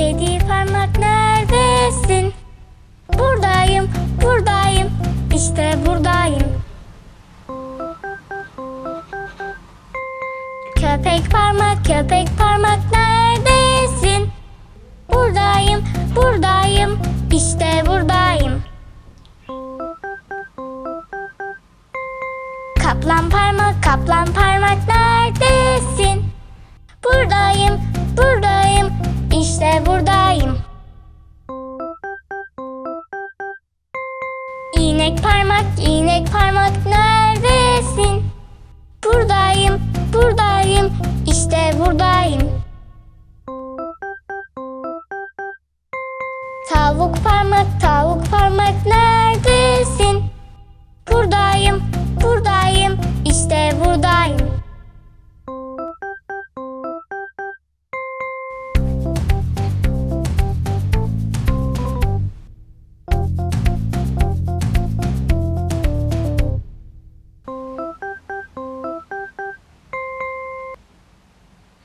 Kedi parmak neredesin? Buradayım, buradayım, işte buradayım. Köpek parmak, köpek parmak neredesin? Buradayım, buradayım, işte buradayım. Kaplan parmak, kaplan parmak neredesin? İğnek parmak, iğnek parmak neredesin? Buradayım, buradayım, işte buradayım. Tavuk parmak, tavuk parmak? Buradayım,